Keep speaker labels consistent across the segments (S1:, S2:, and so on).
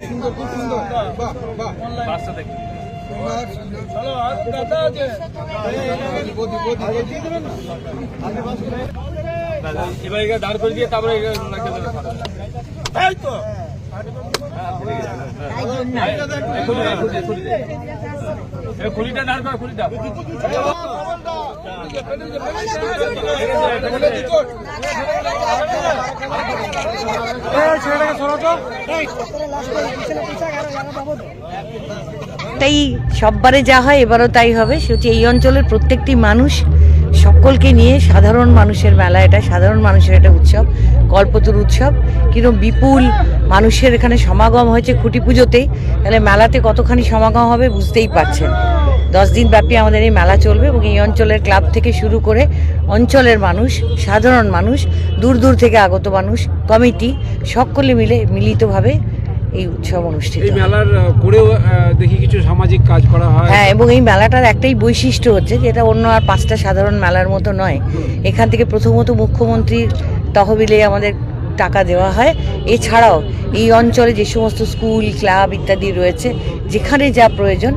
S1: সুন্দর খুব সুন্দর বাহ বাহ
S2: দেখি। এবার এখানে দাঁড় করে তারপরে খুলিটা দাঁড় কর খুলিটা
S3: তাই সববারে যা হয়, এবারও তাই হবে। সেটি এই অঞ্চলের প্রত্যেকটি মানুষ সকলকে নিয়ে সাধারণ মানুষের মেলা, এটা সাধারণ মানুষের একটা উৎসব, কল্পতরু উৎসব। কিন্তু বিপুল মানুষের এখানে সমাগম হয়েছে খুঁটি পুজোতেই তাহলে মেলাতে কতখানি সমাগম হবে বুঝতেই পারছেন। দশ দিন ব্যাপী আমাদের এই মেলা চলবে এবং এই অঞ্চলের ক্লাব থেকে শুরু করে অঞ্চলের মানুষ সাধারণ মানুষ দূর দূর থেকে আগত মানুষ কমিটি সকলে মিলে মিলিতভাবে এই উৎসব অনুষ্ঠিত
S4: এই মেলার করেও দেখি কিছু সামাজিক কাজ করা হয়।
S3: হ্যাঁ এবং এই মেলাটার একটাই বৈশিষ্ট্য হচ্ছে যেটা অন্য আর পাঁচটা সাধারণ মেলার মতো নয়। এখান থেকে প্রথমত মুখ্যমন্ত্রীর তহবিলে আমাদের টাকা দেওয়া হয়। এছাড়াও এই অঞ্চলে যে সমস্ত স্কুল, ক্লাব ইত্যাদি রয়েছে, যেখানে যা প্রয়োজন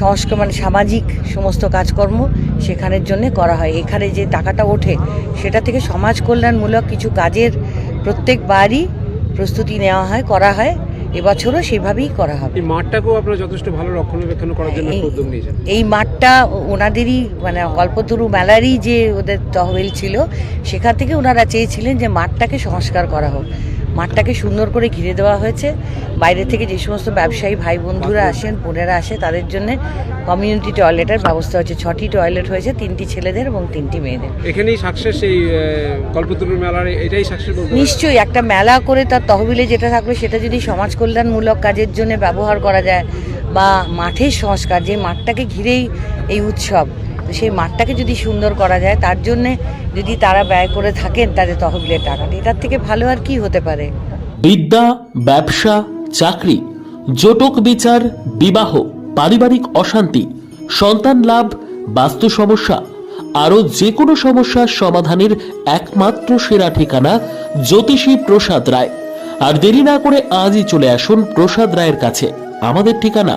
S3: সংস্কার মানে সামাজিক সমস্ত কাজকর্ম সেখানের জন্য করা হয়। এখানে যে টাকাটা ওঠে, সেটা থেকে সমাজ কল্যাণমূলক কিছু কাজের প্রত্যেকবারই প্রস্তুতি নেওয়া হয়, করা হয়। এবছরও সেভাবেই করা হবে।
S4: এই মাঠটাকেও আপনারা যথেষ্ট ভালো রক্ষণাবেক্ষণ করার জন্য
S3: এই-
S4: উদ্যোগ নিয়েছেন।
S3: এই মাঠটা ওনাদেরই মানে কল্পতরু মেলারই যে ওদের তহবিল ছিল সেখান থেকে ওনারা চেয়েছিলেন যে মাঠটাকে সংস্কার করা হোক। মাঠটাকে সুন্দর করে ঘিরে দেওয়া হয়েছে। বাইরে থেকে যে সমস্ত ব্যবসায়ী ভাই বন্ধুরা আসেন বোনেরা আসে তাদের জন্য কমিউনিটি টয়লেটের ব্যবস্থা হচ্ছে ছটি টয়লেট হয়েছে তিনটি ছেলেদের এবং তিনটি মেয়েদের।
S4: এখানেই সাকসেস এই কল্পতরু মেলার এটাই সাকসেস
S3: নিশ্চয়ই একটা মেলা করে তার তহবিলে যেটা থাকল সেটা যদি সমাজ কল্যাণমূলক কাজের জন্য ব্যবহার করা যায় বা মাঠের সংস্কার যে মাঠটাকে ঘিরেই এই উৎসব তো সেই মাঠটাকে যদি সুন্দর করা যায়, তার জন্যে যদি তারা ব্যয় করে থাকেন তাদের তহবিলের টাকাটা এটার থেকে ভালো আর কি হতে পারে?
S5: বিদ্যা, ব্যবসা, চাকরি, জটক বিচার, বিবাহ, পারিবারিক অশান্তি, সন্তান লাভ, বাস্তু সমস্যা, আরও যে কোনো সমস্যার সমাধানের একমাত্র সেরা ঠিকানা জ্যোতিষী প্রসাদ রায়। আর দেরি না করে আজই চলে আসুন প্রসাদ রায়ের কাছে। আমাদের ঠিকানা